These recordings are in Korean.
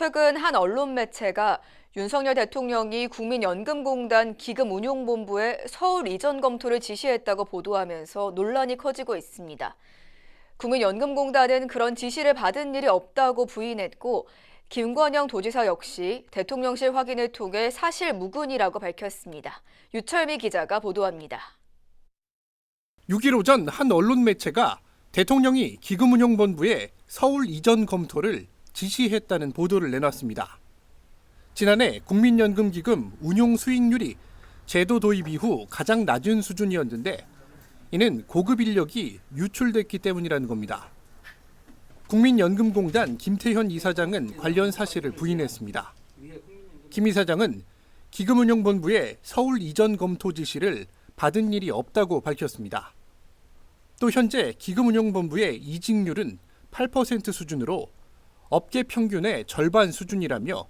최근 한 언론 매체가 윤석열 대통령이 국민연금공단 기금운용본부에 서울 이전 검토를 지시했다고 보도하면서 논란이 커지고 있습니다. 국민연금공단은 그런 지시를 받은 일이 없다고 부인했고 김관영 도지사 역시 대통령실 확인을 통해 사실 무근이라고 밝혔습니다. 유철미 기자가 보도합니다. 6일 오전 한 언론 매체가 대통령이 기금운용본부에 서울 이전 검토를 지시했다는 보도를 내놨습니다. 지난해 국민연금기금 운용 수익률이 제도 도입 이후 가장 낮은 수준이었는데 이는 고급 인력이 유출됐기 때문이라는 겁니다. 국민연금공단 김태현 이사장은 관련 사실을 부인했습니다. 김 이사장은 기금운용본부의 서울 이전 검토 지시를 받은 일이 없다고 밝혔습니다. 또 현재 기금운용본부의 이직률은 8% 수준으로 업계 평균의 절반 수준이라며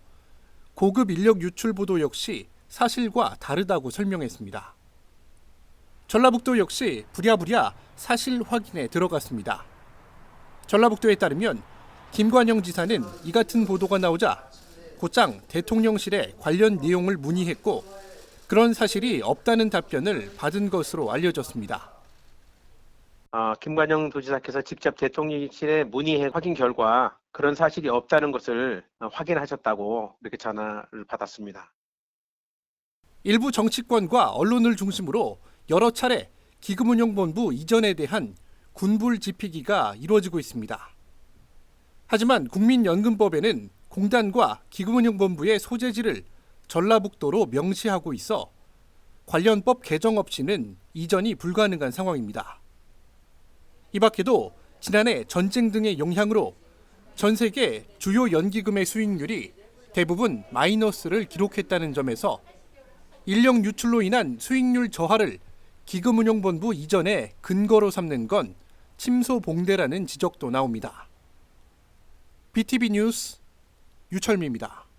고급 인력 유출 보도 역시 사실과 다르다고 설명했습니다. 전라북도 역시 부랴부랴 사실 확인에 들어갔습니다. 전라북도에 따르면 김관영 지사는 이 같은 보도가 나오자 곧장 대통령실에 관련 내용을 문의했고 그런 사실이 없다는 답변을 받은 것으로 알려졌습니다. 어, 김관영 도지사께서 직접 대통령실에 문의해 확인 결과 그런 사실이 없다는 것을 어, 확인하셨다고 이렇게 전화를 받았습니다. 일부 정치권과 언론을 중심으로 여러 차례 기금운용본부 이전에 대한 군불 지피기가 이루어지고 있습니다. 하지만 국민연금법에는 공단과 기금운용본부의 소재지를 전라북도로 명시하고 있어 관련 법 개정 없이는 이전이 불가능한 상황입니다. 이 밖에도 지난해 전쟁 등의 영향으로 전 세계 주요 연기금의 수익률이 대부분 마이너스를 기록했다는 점에서 인력 유출로 인한 수익률 저하를 기금운용본부 이전에 근거로 삼는 건 침소봉대라는 지적도 나옵니다. BTV 뉴스 유철미입니다.